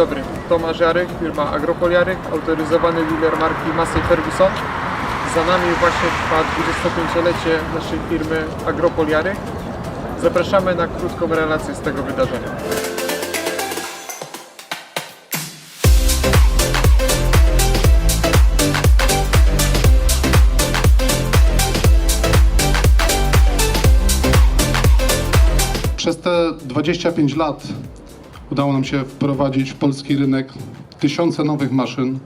Dobry, Tomasz Jarych, firma Agropol Jarych, autoryzowany dealer marki Massey Ferguson. Za nami właśnie trwa 25-lecie naszej firmy Agropol Jarych. Zapraszamy na krótką relację z tego wydarzenia. Przez te 25 lat udało nam się wprowadzić w polski rynek tysiące nowych maszyn.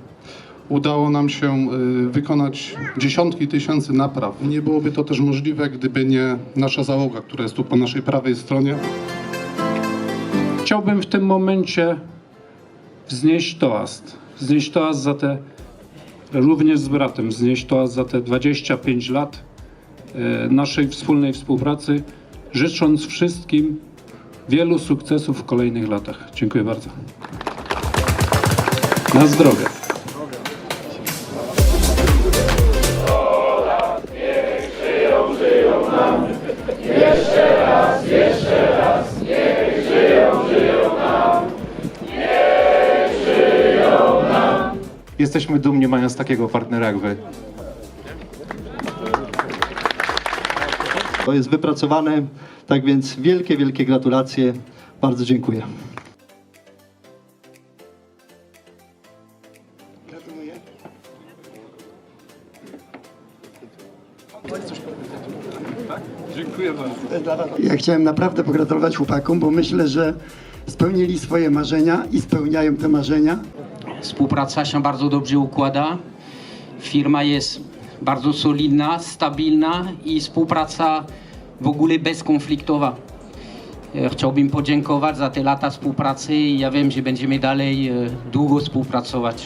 Udało nam się y, wykonać dziesiątki tysięcy napraw. Nie byłoby to też możliwe, gdyby nie nasza załoga, która jest tu po naszej prawej stronie. Chciałbym w tym momencie wznieść toast. Wznieść toast za te, również z bratem, wznieść toast za te 25 lat e, naszej wspólnej współpracy, życząc wszystkim wielu sukcesów w kolejnych latach. Dziękuję bardzo. Na zdrowie. Jesteśmy dumni mając takiego partnera jak wy. To jest wypracowane, tak więc wielkie, wielkie gratulacje. Bardzo dziękuję. Ja chciałem naprawdę pogratulować chłopakom, bo myślę, że spełnili swoje marzenia i spełniają te marzenia. Współpraca się bardzo dobrze układa. Firma jest bardzo solidna, stabilna i współpraca w ogóle bezkonfliktowa. E, Chciałbym podziękować za te lata współpracy i ja wiem, że będziemy dalej e, długo współpracować.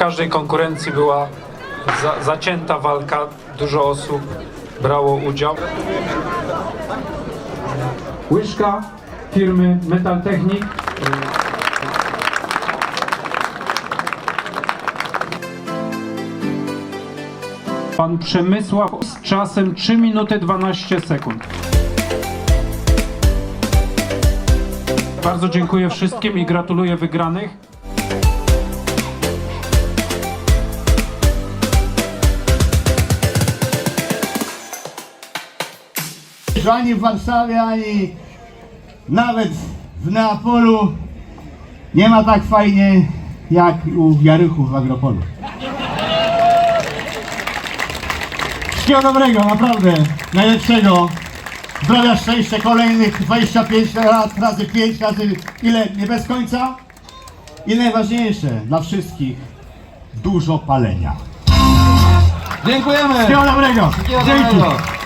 Każdej konkurencji była za, zacięta walka, dużo osób brało udział. Łyżka firmy Metal Technik. Pan Przemysław z czasem 3 minuty 12 sekund. Bardzo dziękuję wszystkim i gratuluję wygranych. Że ani w Warszawie, ani nawet w Neapolu nie ma tak fajnie jak u Jarychów w Agropolu. Wszystkiego dobrego, naprawdę, najlepszego. Zdrowia, szczęścia, kolejnych 25 lat, razy 5, razy ile, nie bez końca. I najważniejsze dla wszystkich, dużo palenia. Dziękujemy. Wszystkiego dobrego. Dzięki.